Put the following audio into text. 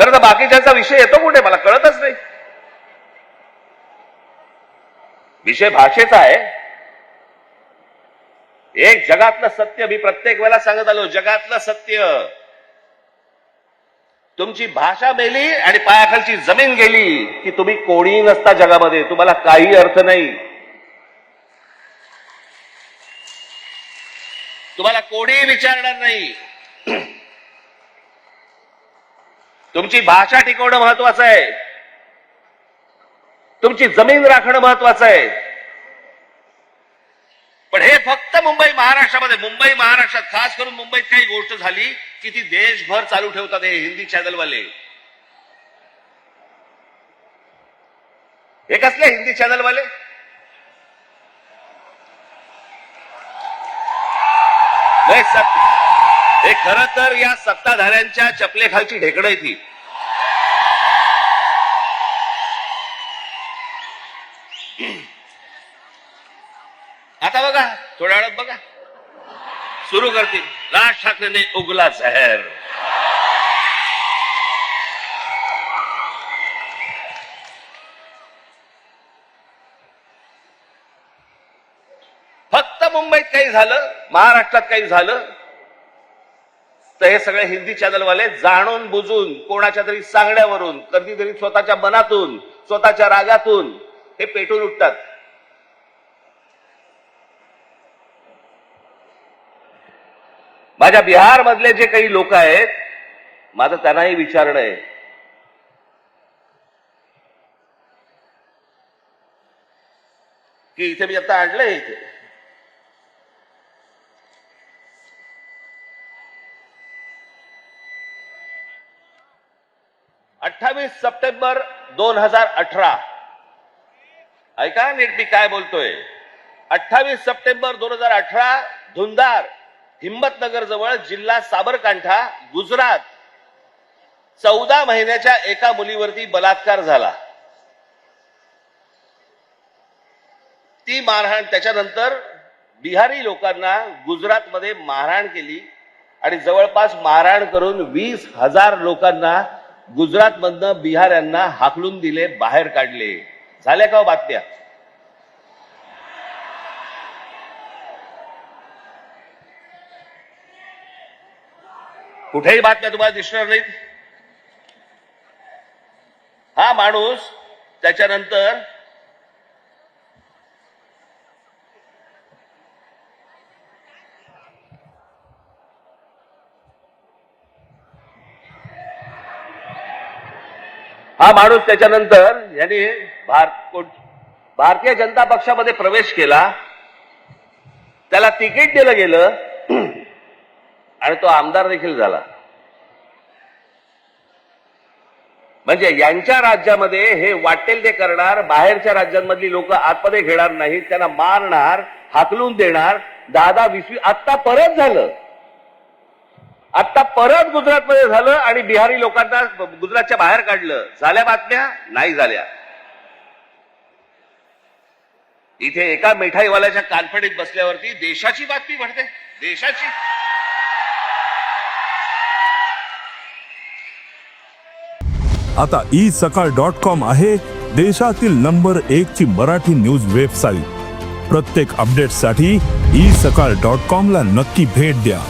खरं तर बाकीच्यांचा विषय येतो कुठे? मला कळतच नाही. विषय भाषेचा आहे. एक जगातलं सत्य मी प्रत्येक वेळेला सांगत आलो जगातलं सत्य. तुमची भाषा मेली आणि पायाखालची जमीन गेली की तुम्ही कोणी नसता जगामध्ये तुम्हाला काही अर्थ नाही. तुम्हाला कोणी विचारणार नाही. तुमची भाषा टिकवणं महत्वाचं आहे. तुमची जमीन राखणं महत्वाचं आहे. पण हे फक्त मुंबई महाराष्ट्रामध्ये मुंबई महाराष्ट्रात खास करून मुंबईत काही गोष्ट झाली की ती देशभर चालू ठेवतात हे हिंदी चॅनलवाले हे कसले हिंदी चॅनलवाले नाही, सत्य हे खरं तर या सत्ताधाऱ्यांच्या चपलेखालची ढेकडं येतील ती आता बघा थोड्या वेळात बघा. सुरू करतील. राज ठाकरेने उगला झहर फक्त मुंबईत काही झालं महाराष्ट्रात काही झालं तर हे सगळे हिंदी चॅनलवाले जाणून बुजून कोणाच्या तरी सांगण्यावरून कधीतरी स्वतःच्या मनातून स्वतःच्या रागातून हे पेटून उठतात. माझ्या बिहार मधले जे काही लोक आहेत माझं त्यांनाही विचारणं आहे. की इथे मी आता आणलंय इथे. अठ्ठावीस सप्टेंबर दोन हजार अठरा. ऐका नीट मी काय बोलतोय. अठ्ठावीस सप्टेंबर दोन हजार अठरा धुंदार हिंमतनगर जवळ जिल्हा साबरकांठा गुजरात. चौदा महिन्याच्या एका मुलीवरती बलात्कार झाला. ती मारहाण त्याच्यानंतर बिहारी लोकांना गुजरातमध्ये मारहाण केली आणि जवळपास मारहाण करून वीस हजार लोकांना गुजरातमधनं बिहाऱ्यांना हाकलून दिले बाहेर काढले. झाल्या का हो बातम्या? कुठेही बातम्या तुम्हाला दिसणार नाहीत. हा माणूस त्याच्यानंतर हा माणूस त्याच्यानंतर यांनी भारत भारतीय जनता पक्षामध्ये प्रवेश केला. त्याला तिकीट दिलं गेलं. आणि तो आमदार देखील झाला. म्हणजे यांच्या राज्यामध्ये हे वाटेल ते करणार बाहेरच्या राज्यांमधली लोक आतमध्ये घेणार नाहीत त्यांना मारणार हाकलून देणार. दादा दहा आत्ता परत झालं. आता परत गुजरातमध्ये झालं आणि बिहारी लोकांना गुजरातच्या बाहेर काढलं. झाल्या बातम्या? नाही झाल्या. इथे एका मिठाईवाल्याच्या कानफडीत बसल्यावरती देशाची बातमी म्हणते. देशाची. आता ई सकाळ डॉट कॉम आहे देशातील नंबर एक ची मराठी न्यूज वेबसाईट. प्रत्येक अपडेटसाठी ई सकाळ डॉट कॉम ला नक्की भेट द्या.